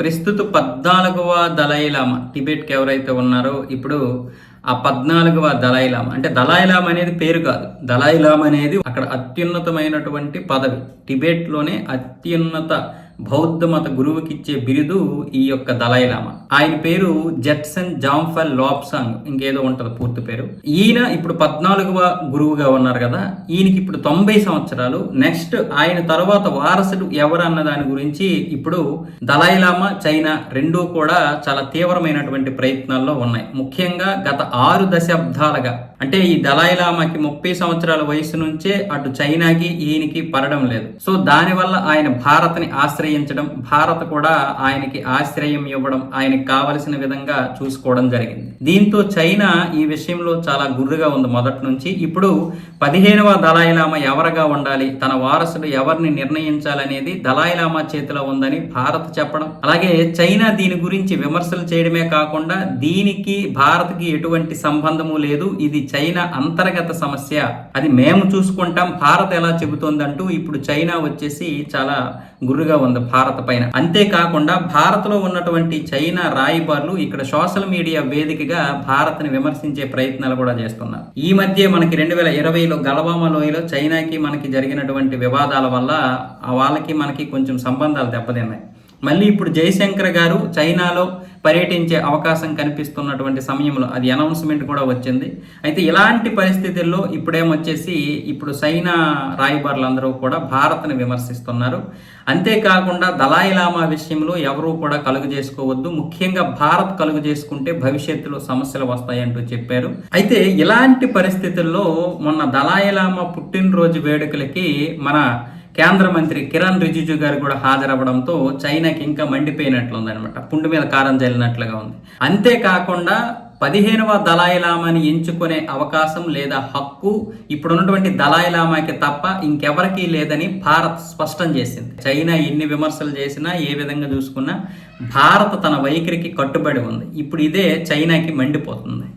ప్రస్తుత పద్నాలుగవ దలైలామా టిబెట్కి ఎవరైతే ఉన్నారో ఇప్పుడు ఆ పద్నాలుగవ దలైలామా అంటే దలైలామా అనేది పేరు కాదు. దలైలామా అనేది అక్కడ అత్యున్నతమైనటువంటి పదవి. టిబెట్లోనే అత్యున్నత బౌద్ధ మత గురువుకిచ్చే బిరుదు ఈ యొక్క దలైలామా ఆయన పేరు జెట్సన్ జాంఫల్ లోప్సాంగ్ ఇంకేదో ఉంటది పూర్తి పేరు. ఈయన ఇప్పుడు పద్నాలుగవ గురువుగా ఉన్నారు కదా. ఈయనకి ఇప్పుడు తొంభై సంవత్సరాలు. నెక్స్ట్ ఆయన తర్వాత వారసుడు ఎవరు అన్న దాని గురించి ఇప్పుడు దలైలామా చైనా రెండూ కూడా చాలా తీవ్రమైనటువంటి ప్రయత్నాల్లో ఉన్నాయి. ముఖ్యంగా గత ఆరు దశాబ్దాలుగా అంటే ఈ దళాయిలామాకి ముప్పై సంవత్సరాల వయసు నుంచే అటు చైనాకి ఈయనకి పడడం లేదు. సో దానివల్ల ఆయన భారత్ని ఆశ్రయించడం భారత్ కూడా ఆయనకి ఆశ్రయం ఇవ్వడం ఆయనకి కావలసిన విధంగా చూసుకోవడం జరిగింది. దీంతో చైనా ఈ విషయంలో చాలా గుర్రుగా ఉంది మొదటి నుంచి. ఇప్పుడు పదిహేనవ దలాయిలామా ఎవరుగా ఉండాలి తన వారసుడు ఎవరిని నిర్ణయించాలనేది దళాయిలామా చేతిలో ఉందని భారత్ చెప్పడం. అలాగే చైనా దీని గురించి విమర్శలు చేయడమే కాకుండా దీనికి భారత్కి ఎటువంటి సంబంధము లేదు. ఇది చైనా అంతర్గత సమస్య. అది మేము చూసుకుంటాం. భారత్ ఎలా చెబుతోందంటూ ఇప్పుడు చైనా వచ్చేసి చాలా గురుగా ఉంది భారత్ పైన. అంతేకాకుండా భారత్లో ఉన్నటువంటి చైనా రాయబారులు ఇక్కడ సోషల్ మీడియా వేదికగా భారత్ని విమర్శించే ప్రయత్నాలు కూడా చేస్తున్నారు. ఈ మధ్య మనకి రెండు వేల ఇరవైలో గలవామా లోయలో చైనాకి మనకి జరిగినటువంటి వివాదాల వల్ల ఆ వాళ్ళకి మనకి కొంచెం సంబంధాలు దెబ్బతిన్నాయి. మళ్ళీ ఇప్పుడు జయశంకర్ గారు చైనాలో పర్యటించే అవకాశం కనిపిస్తున్నటువంటి సమయంలో అది అనౌన్స్మెంట్ కూడా వచ్చింది. అయితే ఇలాంటి పరిస్థితుల్లో ఇప్పుడేమొచ్చేసి ఇప్పుడు చైనా రాయబారులందరూ కూడా భారత్ని విమర్శిస్తున్నారు. అంతేకాకుండా దళాయిలామా విషయంలో ఎవరూ కూడా కలుగు చేసుకోవద్దు. ముఖ్యంగా భారత్ కలుగు చేసుకుంటే భవిష్యత్తులో సమస్యలు వస్తాయంటూ చెప్పారు. అయితే ఇలాంటి పరిస్థితుల్లో మొన్న దళాయిలామా పుట్టినరోజు వేడుకలకి మన కేంద్ర మంత్రి కిరణ్ రిజిజు గారు కూడా హాజరవ్వడంతో చైనాకి ఇంకా మండిపోయినట్లుంది అనమాట పుండు మీద కారం జల్లినట్లుగా ఉంది. అంతేకాకుండా పదిహేనవ దళాయిలామాని ఎంచుకునే అవకాశం లేదా హక్కు ఇప్పుడున్నటువంటి దళాయిలామాకి తప్ప ఇంకెవరికీ లేదని భారత్ స్పష్టం చేసింది. చైనా ఎన్ని విమర్శలు చేసినా ఏ విధంగా చూసుకున్నా భారత్ తన వైఖరికి కట్టుబడి ఉంది. ఇప్పుడు ఇదే చైనాకి మండిపోతుంది.